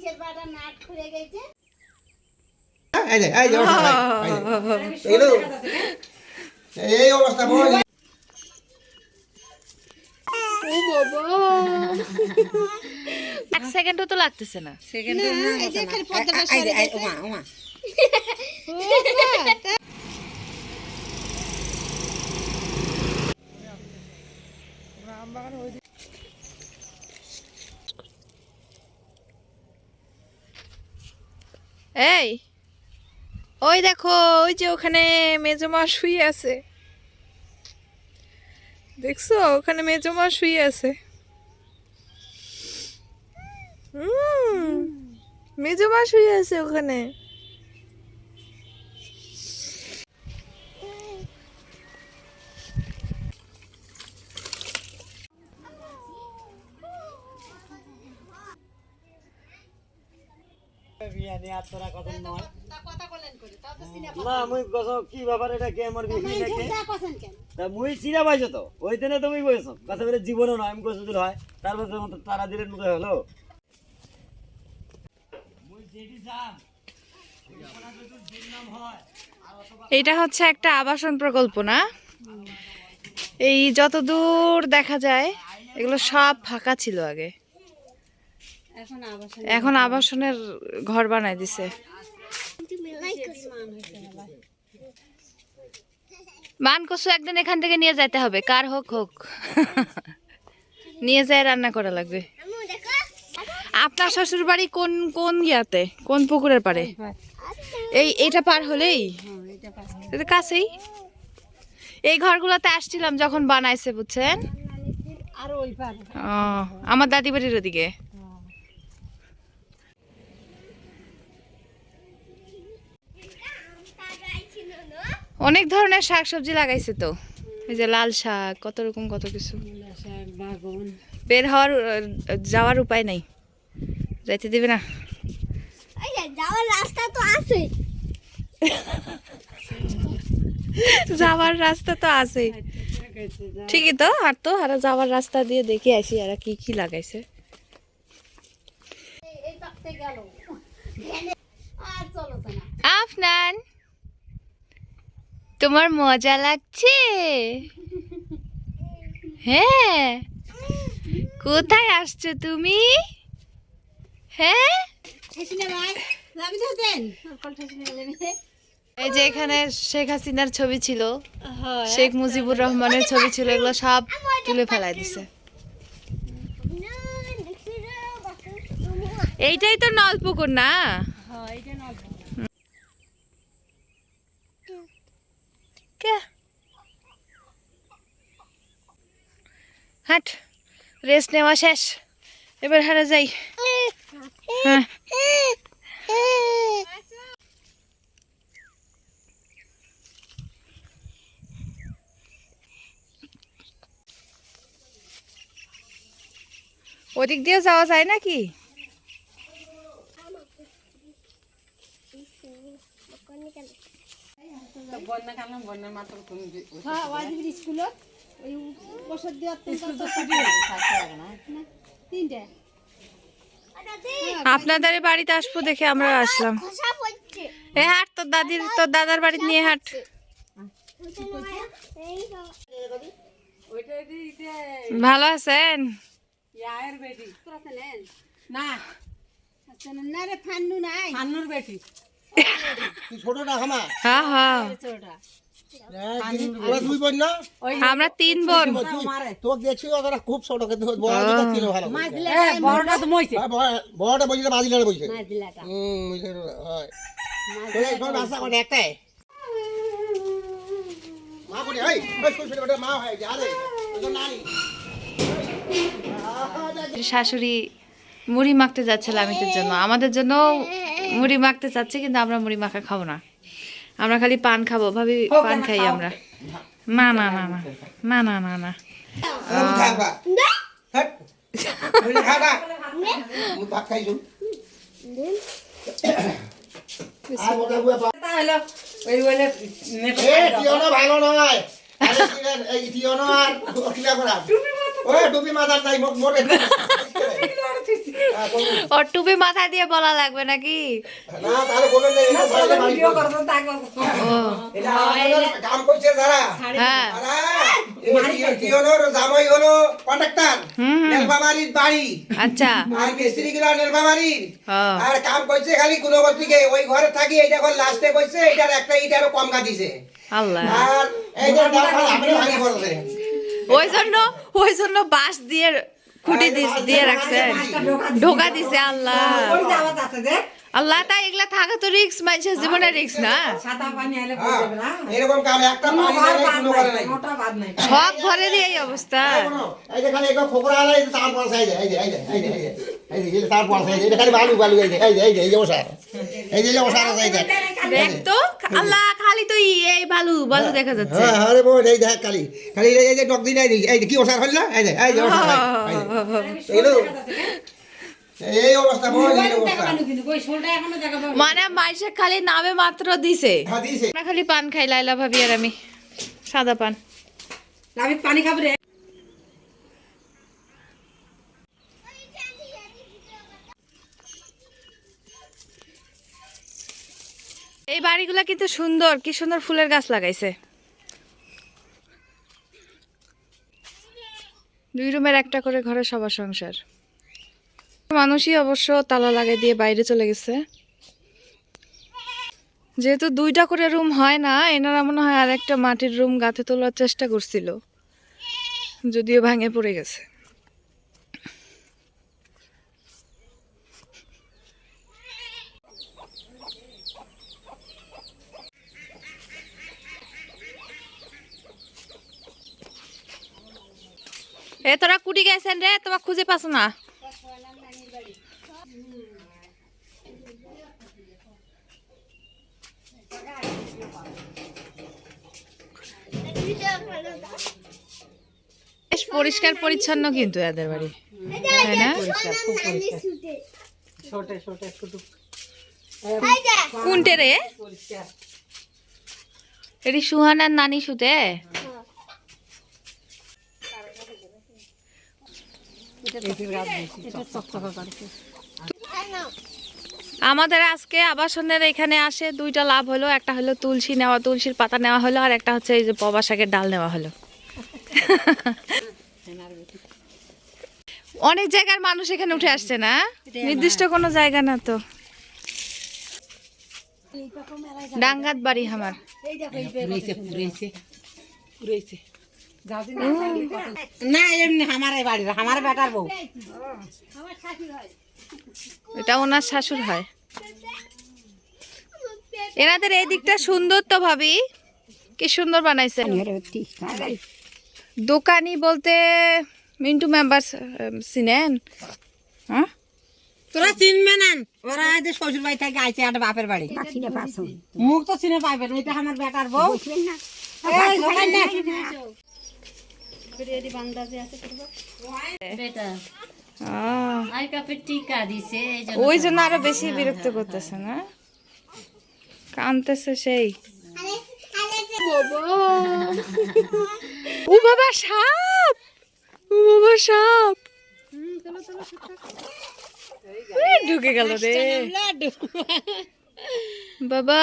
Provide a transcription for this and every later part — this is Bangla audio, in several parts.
নিচের পাটা নাট খুলে গেছে। এই অবস্থা এক সেকেন্ডও না। এই, ওই দেখো, ওই যে ওখানে মেজমা শুয়ে আছে। দেখছ? ওখানে মেজমা শুয়ে আছে। মেজমা শুয়ে আছে ওখানে। না মুই কি ব্যাপার এটা? কে আমার বিহি নাকি? যা পছন্দ কেন? তা মুই চিনা পাইছো তো? ওই দিনে তুমি কইছো কথা বলে জীবনও নয় আমি কইছো হয়। তারপর মতো তারা দিলের মতো হলো। মুই যেটি চান এটা হচ্ছে একটা আবাসন প্রকল্প না? এই যত দূর দেখা যায় এগুলো সব ফাঁকা ছিল আগে। এখন আবাসনের ঘর বানাই দিছে। মান কসু একদিন এখান থেকে নিয়ে যেতে হবে। কার হোক হোক। নিয়ে যায় রান্না করা লাগবে। আপনার শ্বশুর বাড়ি কোন কোন ইয়াতে? কোন পুকুরের পারে এই এটা পার হলেই? এটা কাছেই? এই ঘরগুলোতে আসছিলাম যখন বানাইছে বুঝছেন? আমার দাদি বাড়ির ওদিকে। অনেক ধরনের শাক সবজি লাগাইছে তো। এই যে লাল শাক কত রকম কত কিছু। বের হওয়ার যাওয়ার উপায় নাই। যাইতে দেবে না। যাওয়ার রাস্তা তো আছে যাওয়ার রাস্তা তো আছে ঠিকই তো আর তো আর যাওয়ার রাস্তা দিয়ে দেখে আসি আর কি কি লাগাইছে। আফনান। তোমার মজা লাগছে? হ্যাঁ। কোথায় আসছো তুমি? হ্যাঁ? এই যে এখানে শেখ হাসিনার ছবি ছিল। শেখ মুজিবুর রহমানের ছবি ছিল, এগুলো সব তুলে ফেলাই দিছে। এইটাই তো নলপুকুর না হ্যাঁ এইটা না কে হাট রেস্ট নেওয়া শেষ। এবার হারা যাই। হ্যাঁ। ওদিক দিয়ে যাওয়া যায় নাকি? হ্যাঁ ওয়াজিব স্কুলত। ওই তিনটে। আপনাদের বাড়িতে আসব দেখে আমরা আসলাম। এ হাট তোর দাদির তোর দাদার বাড়ি নিয়ে হাট। ভালো আছেন? না। না রে ফান্নু নাই। ফান্নুর বেটি। ছোটটা হামা হ্যাঁ হ্যাঁ আমরা তিন বোন। তোকে দেখছি ওরা খুব ছোট কিন্তু বড় ছিল ভালো বড়টা তো মইছে। হ্যাঁ, বড়টা বলছে বাজিলারে বলছে হুম হয়। তোর এখন আশা করে একটাই মা করে এই ছোট ছোট মা হয় যা নানি শাশুড়ি মুড়ি মাখতে যাচ্ছে লামিতের জন্য। আমাদের জন্য মুড়ি মাখতে চাচ্ছে কিন্তু আমরা মুড়ি মাখা খাব না। আমরা খালি পান খাব ভাবি পান খাই আমরা। না না না না না না না না ভালো নয়। আর টুপি মাথার নাই মোটে। ওর টুপি মাথা দিয়ে বলা লাগবে নাকি? হ্যাঁ। বাড়ি। আচ্ছা। আর মিস্ত্রি গুলো নেলবাবাড়ির হ্যাঁ। আর কাম করছে খালি গুণবর্তীকে। ওই ঘরে থাকি এইটা এখন লাস্টে কইছে এটার একটা ইট আরও কম কাটিছে আল্লাহ। আর আপনি ভাঙি ওই জন্য ওই জন্য বাঁশ দিয়ে খুঁটি দিয়ে রাখছেন ঢোকা দিছে আল্লাহ আল্লাহ তাই এগুলা থাকা তো রিক্স মানুষের জীবনে রিক্স না হ্যাঁ, সব ঘরে দিয়ে এই অবস্থা এই এই যে বালু, বালু, এই যে, এই যে, এই যে, এই যে ওষার। এই যে, এই যে ওষার আছে, এই যে। দেখ তো আল্লাহ খালি তো এই বালু বালু দেখা যাচ্ছে হ্যাঁ, আরে বোন, এই দেখ খালি। খালি এই যে- এই দিন, এই যে, এই যে, কি ওষার হইল না? এই যে, এই যে ওষার, এই এই অবস্থা বোন, এই অবস্থা। মানে মাইসে খালি নামে মাত্র দিছে হ্যাঁ, দিছে। আমরা খালি পান খাই লাইলা ভাবি আর আমি সাদা পান আমি পানি খাব রে এই বাড়িগুলা কিন্তু সুন্দর। কি সুন্দর ফুলের গাছ লাগাইছে। দুই রুমের একটা করে ঘরে সবার সংসার। মানুষই অবশ্য তালা লাগাই দিয়ে বাইরে চলে গেছে। যেহেতু দুইটা করে রুম হয় না, এনারা মনে হয় আর একটা মাটির রুম গাঁথে তোলার চেষ্টা করছিল। যদিও ভাঙে পড়ে গেছে। এ তোরা কুটি গেছেন রে তোমার খুঁজে পাস না। বেশ পরিষ্কার পরিচ্ছন্ন কিন্তু এদের বাড়ি। তাই না? কোনটে রে? এটি সুহানার নানি শুতে আমাদের আজকে আবাসনের এখানে আসে দুইটা লাভ হলো একটা হলো তুলসী নেওয়া তুলসীর পাতা নেওয়া হলো আর একটা হচ্ছে এই যে পবা শাকের ডাল নেওয়া হলো। অনেক জায়গার মানুষ এখানে উঠে আসছে না? নির্দিষ্ট কোনো জায়গা না তো। ডাঙ্গাত বাড়ি আমার। না এমনি আমার এই বাড়ির আমার বেটার বউ। এটা ওনার শাশুড় হয়। এনাদের এই দিকটা সুন্দর তো ভাবি। কি সুন্দর বানাইছে। দোকানি বলতে মিন্টু মেম্বার চিনেন? হ্যাঁ? তোরা চিনবে না। ওরা যে শ্বশুর বাড়ি থেকে আইছে একটা বাপের বাড়ি। মুখ তো চিনে পাইবেন এটা আমার বেটার বউ। এই, ঢোকাই না। বেটা। আই কাপের টিকা দিছে ওই জন্য আরও বেশি বিরক্ত করতেছে না? কানতেছে সেই। ও বাবা সাপ! ও বাবা সাপ! ঢুকে গেল রে। বাবা!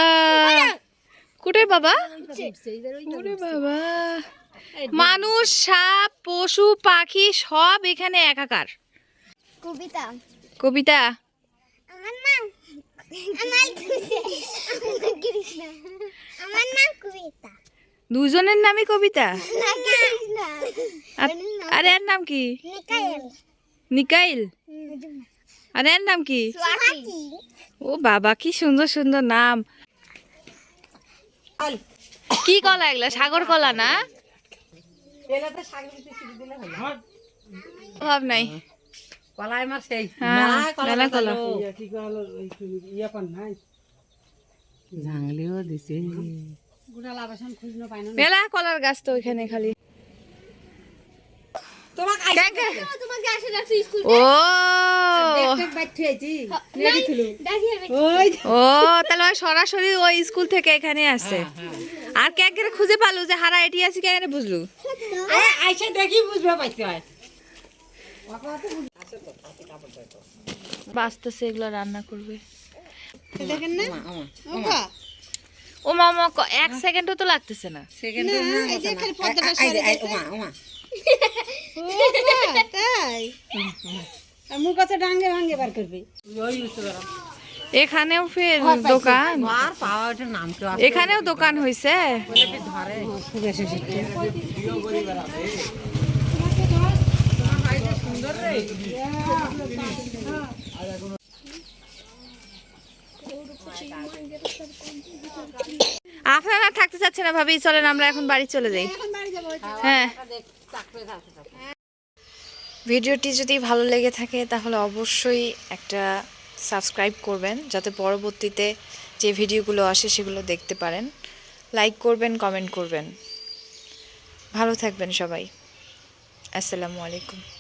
কোটে বাবা? ওরে বাবা? মানুষ সাপ পশু পাখি সব এখানে একাকার। কবিতা। কবিতা? আমার নাম আমার আমার কৃষ্ণ। আমার নাম কবিতা। দুজনের নামই কবিতা? আর এর নাম কি? নিকাইল আর এর নাম কি? ও বাবা কি সুন্দর সুন্দর নাম। কি কলা এগুলা? সাগর কলা না? অভাব নাই। কলাই আমার সেই হ্যাঁ, কলা। জাংলিও দিছে। মেলা কলার গাছ তো ওইখানে খালি। স্কুল ও! তাহলে সরাসরি ওই স্কুল থেকে এখানে আসছে আর কে কে খুঁজে পালু যে হারা এটি আছে কে কেন বুঝলু? আইসা দেখি বুঝবে পাইতে হয়। বাঁচতেছে এগুলো রান্না করবে। দেখেন না? ওমা, ওমা, ওমা। ও মামা ক- এক সেকেন্ডও তো লাগতেছে না। সেকেন্ড না, এই যে খালি পর্দাটা সরে এই, গেছে। ওমা, ওমা। ওমা, তাই? আর মুখ আছে ডাঙ্গে ভাঙ্গে বার করবে। ওই ইউজ করো। এখানেও ফের দোকান। এখানেও দোকান হয়েছে আপনারা থাকতে চাচ্ছে না ভাবি? চলেন আমরা এখন বাড়ি চলে যাই। হ্যাঁ। ভিডিওটি যদি ভালো লেগে থাকে তাহলে অবশ্যই একটা সাবস্ক্রাইব করবেন, যাতে পরবর্তীতে যে ভিডিওগুলো আসে সেগুলো দেখতে পারেন। লাইক করবেন কমেন্ট করবেন। ভালো থাকবেন সবাই। আসসালামু আলাইকুম।